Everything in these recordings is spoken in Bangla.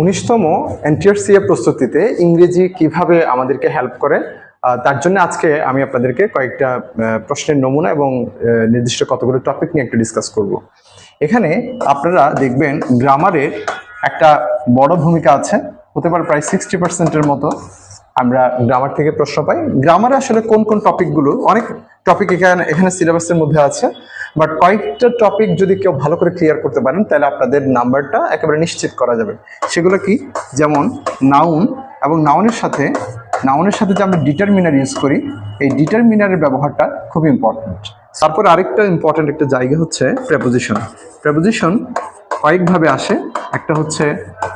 উনিশতম এনটিআরসিএ প্রস্তুতিতে ইংরেজি কীভাবে আমাদেরকে হেল্প করে তার জন্য আজকে আমি আপনাদেরকে কয়েকটা প্রশ্নের নমুনা এবং নির্দিষ্ট কতগুলো টপিক নিয়ে একটু ডিসকাস করব। এখানে আপনারা দেখবেন গ্রামারের একটা বড় ভূমিকা আছে, হতে পারে প্রায় সিক্সটি পার্সেন্টের মতো। আমরা গ্রামার থেকে প্রশ্ন পাই। গ্রামারে আসলে কোন কোন টপিকগুলো অনেক টপিক এখানে এখানে সিলেবাসের মধ্যে আছে বাট কয়েকটা টপিক যদি কেউ ভালো করে ক্লিয়ার করতে পারেন, তাহলে আপনাদের নাম্বারটা একেবারে নিশ্চিত করা যাবে। সেগুলো কি? যেমন নাউন এবং নাউনের সাথে নাউনের সাথে যে আমরা ডিটারমিনার ইউজ করি, এই ডিটারমিনারের ব্যবহারটা খুব ইম্পর্ট্যান্ট তারপর আরেকটা ইম্পর্ট্যান্ট একটা জায়গা হচ্ছে প্রেপোজিশন প্রেপোজিশন কয়েকভাবে আসে। একটা হচ্ছে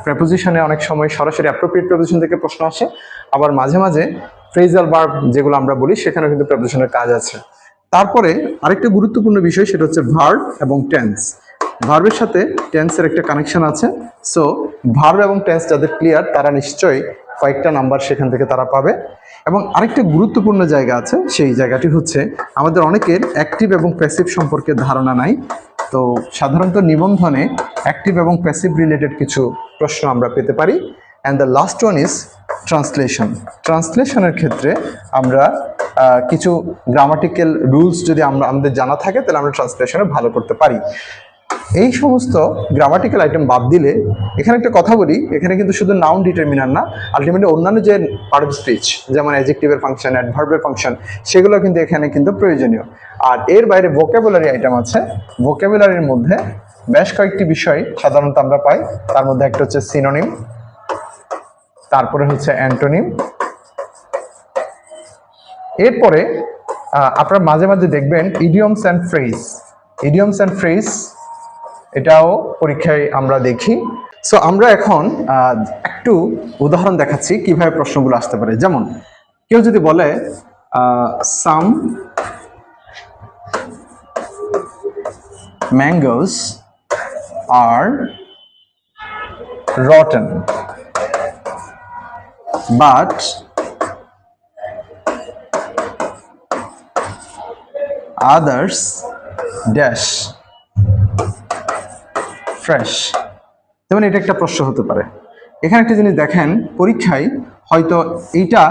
প্রেপোজিশনে অনেক সময় সরাসরি অ্যাপ্রোপ্রিয়েট প্রেপোজিশন থেকে প্রশ্ন আসে। আবার মাঝে মাঝে ফ্রেজাল ভার্ব যেগুলো আমরা বলি সেখানে কিন্তু প্রেপোজিশনের কাজ আছে। তারপরে আরেকটা গুরুত্বপূর্ণ বিষয়, সেটা হচ্ছে ভার্ব এবং টেন্স ভার্বের সাথে টেন্সের একটা কানেকশন আছে। সো ভার্ব এবং টেন্স যাদের ক্লিয়ার তারা নিশ্চয়ই কয়েকটা নাম্বার সেখান থেকে তারা পাবে। এবং আরেকটা গুরুত্বপূর্ণ জায়গা আছে, সেই জায়গাটি হচ্ছে আমাদের অনেকের অ্যাক্টিভ এবং প্যাসিভ সম্পর্কে ধারণা নাই। তো সাধারণত নিবন্ধনে অ্যাক্টিভ এবং প্যাসিভ রিলেটেড কিছু প্রশ্ন আমরা পেতে পারি। And the last one is translation ট্রান্সলেশনের ক্ষেত্রে আমরা কিছু গ্রামাটিক্যাল রুলস যদি আমরা, আমাদের জানা থাকে, তাহলে আমরা ট্রান্সলেশনে ভালো করতে পারি। এই সমস্ত গ্রামাটিক্যাল আইটেম বাদ দিলে, এখানে একটা কথা বলি, এখানে কিন্তু শুধু নাউন ডিটারমিনার না আলটিমেটলি অন্যান্য যে পার্ট অফ স্পিচ যেমন অ্যাজেক্টিভের ফাংশন অ্যাডভার্বের ফাংশন সেগুলো কিন্তু এখানে কিন্তু প্রয়োজনীয়। আর এর বাইরে ভোকাবুলারি আইটেম আছে। ভোকাবুলারির মধ্যে বেশ কয়েকটি বিষয় সাধারণত আমরা পাই। তার মধ্যে একটা হচ্ছে সিনোনিম তারপরে হচ্ছে অ্যান্টোনিম এরপরে আপনারা মাঝে মাঝে দেখবেন idioms and phrase idioms and phrase এটাও পরীক্ষায় আমরা দেখি। সো আমরা এখন একটু উদাহরণ দেখাচ্ছি কীভাবে প্রশ্নগুলো আসতে পারে। যেমন, কেউ যদি বলে some mangoes are rotten but others dash. Fresh যেমন এটা একটা প্রশ্ন হতে পারে। এখানে একটা জিনিস দেখেন, পরীক্ষায় হয়তো এইটা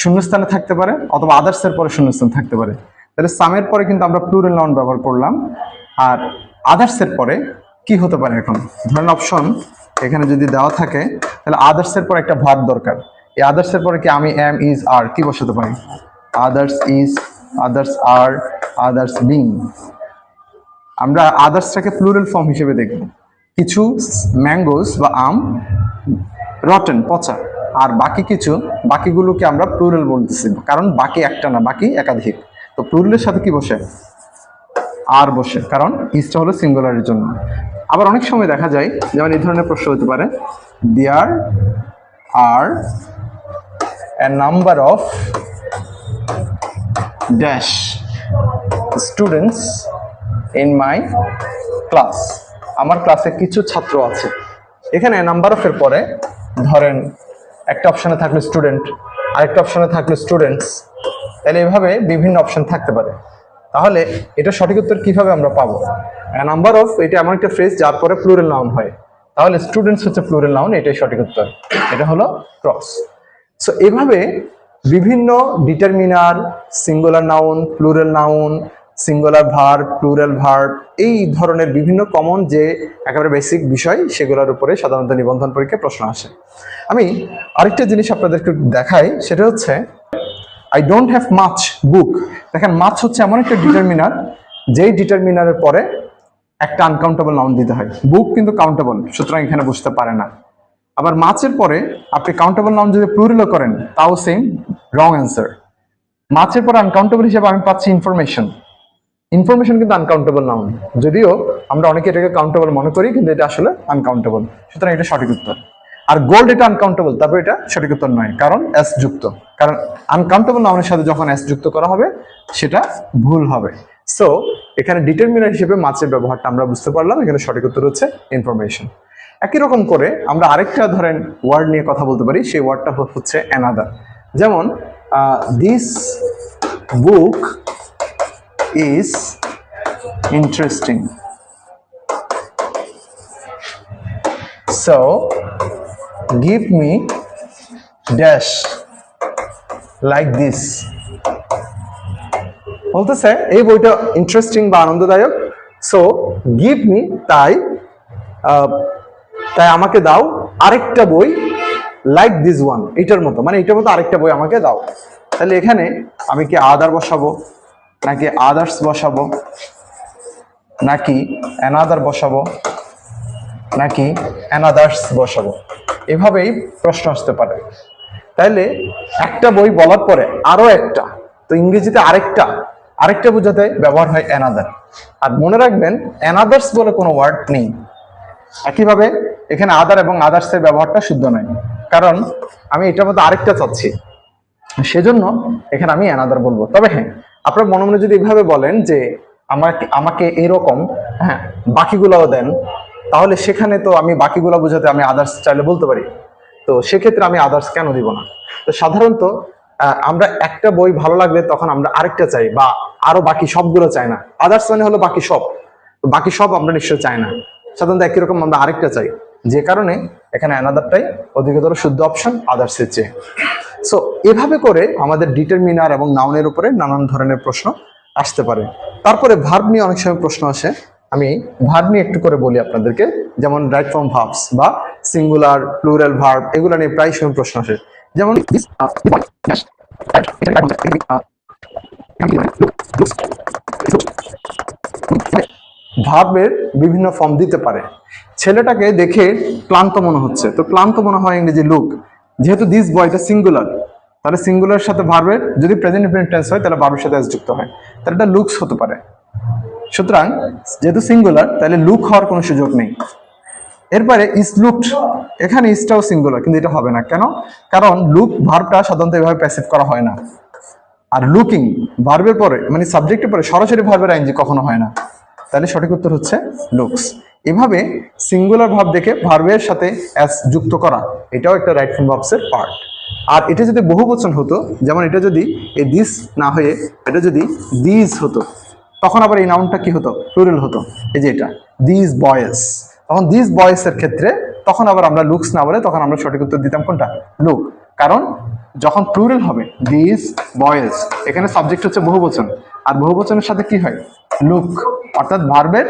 শূন্যস্থানে থাকতে পারে অথবা আদার্সের পরে শূন্যস্থান থাকতে পারে। তাহলে সামের পরে কিন্তু আমরা প্লুরাল নাউন ব্যবহার করলাম। আর আদার্সের পরে কি হতে পারে এখন? ধরেন অপশন এখানে যদি দেওয়া থাকে, তাহলে আদার্সের পরে একটা ভার দরকার। এই আদার্সের পরে কি আমি এম ইজ আর কি বসাতে পারি? Others is others are others being আমরা আদার্সটাকে প্লুরাল ফর্ম হিসেবে দেখব। কিছু ম্যাঙ্গোস বা আম রটেন পচা। আর বাকি কিছু, বাকিগুলোকে আমরা প্লুরাল বলতেছি। কারণ বাকি একটা না, বাকি একাধিক। তো প্লুরালের সাথে কি বসে? আর বসে। কারণ ইসটা হলো সিঙ্গুলারের জন্য। আবার অনেক সময় দেখা যায়, যেমন এই ধরনের প্রশ্ন হতে পারে there are a number of dash students in my class আমার ক্লাসে কিছু ছাত্র আছে। এখানে নাম্বার অফের পরে ধরেন একটা অপশানে থাকল স্টুডেন্ট আরেকটা অপশানে থাকল স্টুডেন্টস তাহলে এভাবে বিভিন্ন অপশান থাকতে পারে। তাহলে এটা সঠিক উত্তর কীভাবে আমরা পাবো? নাম্বার অফ এটা এমন একটা ফ্রেজ যার পরে প্লুরাল নাউন হয়। তাহলে স্টুডেন্টস হচ্ছে প্লুরাল নাউন এটাই সঠিক উত্তর। এটা হলো ক্রস সো এভাবে বিভিন্ন determiner singular noun plural noun singular verb plural verb এই ধরনের বিভিন্ন কমন যে একেবারে বেসিক বিষয় সেগুলোর উপরে সাধারণত নিবন্ধন পরীক্ষায় প্রশ্ন আসে। আমি আরেকটা জিনিস আপনাদেরকে দেখাই, সেটা হচ্ছে I don't have much book দেখেন মাছ হচ্ছে এমন একটা ডিটারমিনার যেই ডিটারমিনারের পরে একটা আনকাউন্টেবল নাউন দিতে হয়। বুক কিন্তু কাউন্টেবল সুতরাং এখানে বুঝতে পারে না। আবার মাছের পরে আপনি কাউন্টেবল নাউন যদি প্লুরালও করেন, তাও সেম রং অ্যান্সার মাছের পরে আনকাউন্টেবল হিসেবে আমি পাচ্ছি ইনফরমেশন ইনফরমেশন কিন্তু আনকাউন্টেবল নাউন যদিও আমরা অনেকে এটাকে কাউন্টেবল মনে করি, কিন্তু এটা আসলে আনকাউন্টেবল সুতরাং এটা সঠিক উত্তর। আর গোল্ড এটা আনকাউন্টেবল তারপর এটা সঠিক উত্তর নয়, কারণ এস যুক্ত। কারণ আনকাউন্টেবল নাউনের সাথে যখন এস যুক্ত করা হবে, সেটা ভুল হবে। সো এখানে ডিটারমিনার হিসেবে মাছের ব্যবহারটা আমরা বুঝতে পারলাম, এখানে সঠিক উত্তর হচ্ছে ইনফরমেশন একই রকম করে আমরা আরেকটা ধরেন ওয়ার্ড নিয়ে কথা বলতে পারি, সেই ওয়ার্ডটা হচ্ছে অ্যানাদার যেমন this book is interesting. So, give me dash like this বলতেছে এই বইটা ইন্টারেস্টিং বা আনন্দদায়ক। সো গিভ মি তাই তাই আমাকে দাও আরেকটা বই লাইক দিস ওয়ান এটার মতো। মানে এটার মতো আরেকটা বই আমাকে দাও। তাহলে এখানে আমি কি আদার বসাবো? নাকি আদার্স বসাবো? নাকি অ্যানাদার বসাবো? নাকি অ্যানাদার্স বসাবো? এভাবেই প্রশ্ন আসতে পারে। তাইলে একটা বই বলার পরে আরও একটা, তো ইংরেজিতে আরেকটা আরেকটা বোঝাতে ব্যবহার হয় অ্যানাদার আর মনে রাখবেন অ্যানাদার্স বলে কোনো ওয়ার্ড নেই। একইভাবে এখানে আদার এবং আদার্সের ব্যবহারটা শুদ্ধ নয়। কারণ আমি এটার মধ্যে আরেকটা চাচ্ছি। সেজন্য এখানে আমি অ্যানাদার বলব। তবে হ্যাঁ আপনার মনে মনে যদি এভাবে বলেন যে আমাকে আমাকে এরকম হ্যাঁ বাকিগুলোও দেন, তাহলে সেখানে তো আমি বাকিগুলো বোঝাতে আমি আদার্স চাইলে বলতে পারি। তো সেক্ষেত্রে আমি আদার্স কেন দিব না? তো সাধারণত আমরা একটা বই ভালো লাগলে তখন আমরা আরেকটা চাই বা আরও বাকি সবগুলো চাই না। আদার্স মানে হলো বাকি সব। বাকি সব আমরা নিশ্চয় চাই না। সাধারণত একই রকম আমরা আরেকটা চাই। যে কারণে এখানে অ্যানাদারটাই অধিকতর শুদ্ধ অপশন আদার্সের চেয়ে। সো এভাবে করে আমাদের ডিটারমিনার এবং নাউনের উপরে নানান ধরনের প্রশ্ন আসতে পারে। তারপরে ভার্ব নিয়ে অনেক সময় প্রশ্ন আসে। আমি ভার্ব নিয়ে একটু করে বলি আপনাদেরকে। যেমন রাইট ফর্ম ভার্বস বা সিঙ্গুলার প্লুরাল ভার্ব এগুলো নিয়ে প্রায় সময় প্রশ্ন আসে। যেমন ভার্বের বিভিন্ন ফর্ম দিতে পারে। ছেলেটাকে দেখে ক্লান্ত মনে হচ্ছে। তো ক্লান্ত মনে হয় ইংরেজি লুক যেহেতু দিস বয়টা সিঙ্গুলার তাহলে সিঙ্গুলার সাথে ভার্বের যদি প্রেজেন্ট ইনফিনিট টেন্স হয়, তাহলে ভার্বের সাথে যুক্ত হয়। তাহলে এটা লুকস হতে পারে। সুতরাং যেহেতু সিঙ্গুলার তাহলে লুক হওয়ার কোনো সুযোগ নেই। এরপরে ইস লুকড এখানে ইসটাও সিঙ্গুলার কিন্তু এটা হবে না। কেন? কারণ লুক ভার্বটা সাধারণত এভাবে প্যাসিভ করা হয় না। আর লুকিং ভার্বের পরে মানে সাবজেক্টের পরে সরাসরি ভার্বের আইনজি কখনো হয় না। তাহলে সঠিক উত্তর হচ্ছে লুকস এভাবে সিঙ্গুলার ভাব দেখে ভার্বের সাথে অ্যাস যুক্ত করা, এটাও একটা রাইট ফর্ম ভার্বসের পার্ট আর এটা যদি বহুবচন হতো, যেমন এটা যদি এই দিস না হয়ে, এটা যদি দিস হতো, তখন আবার এই নাউনটা কি হতো? প্লুরাল হতো। এই যে এটা দিস বয়েস তখন দিস বয়েসের ক্ষেত্রে, তখন আবার আমরা লুকস না বলে, তখন আমরা সঠিক উত্তর দিতাম কোনটা? লুক কারণ যখন প্লুরাল হবে দিস বয়েজ এখানে সাবজেক্ট হচ্ছে বহুবচন। আর বহুবচনের সাথে কি হয়? লুক অর্থাৎ ভার্বের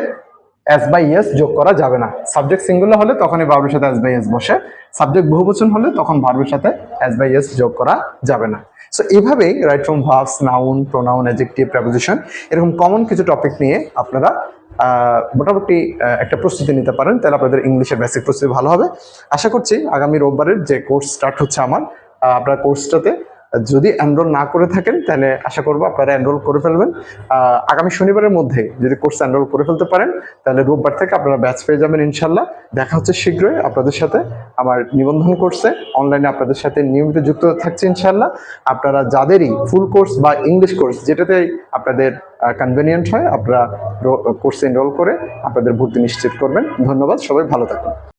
এস বাই এস যোগ করা যাবে না। সাবজেক্ট সিঙ্গুলার হলে তখনই ভার্বের সাথে এস বাই এস বসে। সাবজেক্ট বহুবচন হলে তখন ভার্বের সাথে এস বাই এস যোগ করা যাবে না। সো এইভাবেই right form verbs noun pronoun adjective preposition এরকম কমন কিছু টপিক নিয়ে আপনারা মোটামুটি একটা প্রস্তুতি নিতে পারেন। তাহলে আপনাদের ইংলিশের বেসিক প্রস্তুতি ভালো হবে। আশা করছি আগামী রোববারের যে কোর্স স্টার্ট হচ্ছে আমার আপনার কোর্সটাতে যদি এনরোল না করে থাকেন, তাহলে আশা করব আপনারা এনরোল করে ফেলবেন। আগামী শনিবারের মধ্যে যদি কোর্স এনরোল করে ফেলতে পারেন, তাহলে রোববার থেকে আপনারা ব্যাচ পেয়ে যাবেন ইনশাল্লাহ দেখা হচ্ছে শীঘ্রই আপনাদের সাথে আমার নিবন্ধন কোর্সে অনলাইনে আপনাদের সাথে নিয়মিত যুক্ত থাকছে ইনশাল্লাহ আপনারা যাদেরই ফুল কোর্স বা ইংলিশ কোর্স যেটাতে আপনাদের কনভেনিয়েন্ট হয়, আপনারা কোর্সে এনরোল করে আপনাদের ভর্তি নিশ্চিত করবেন। ধন্যবাদ, সবাই ভালো থাকুন।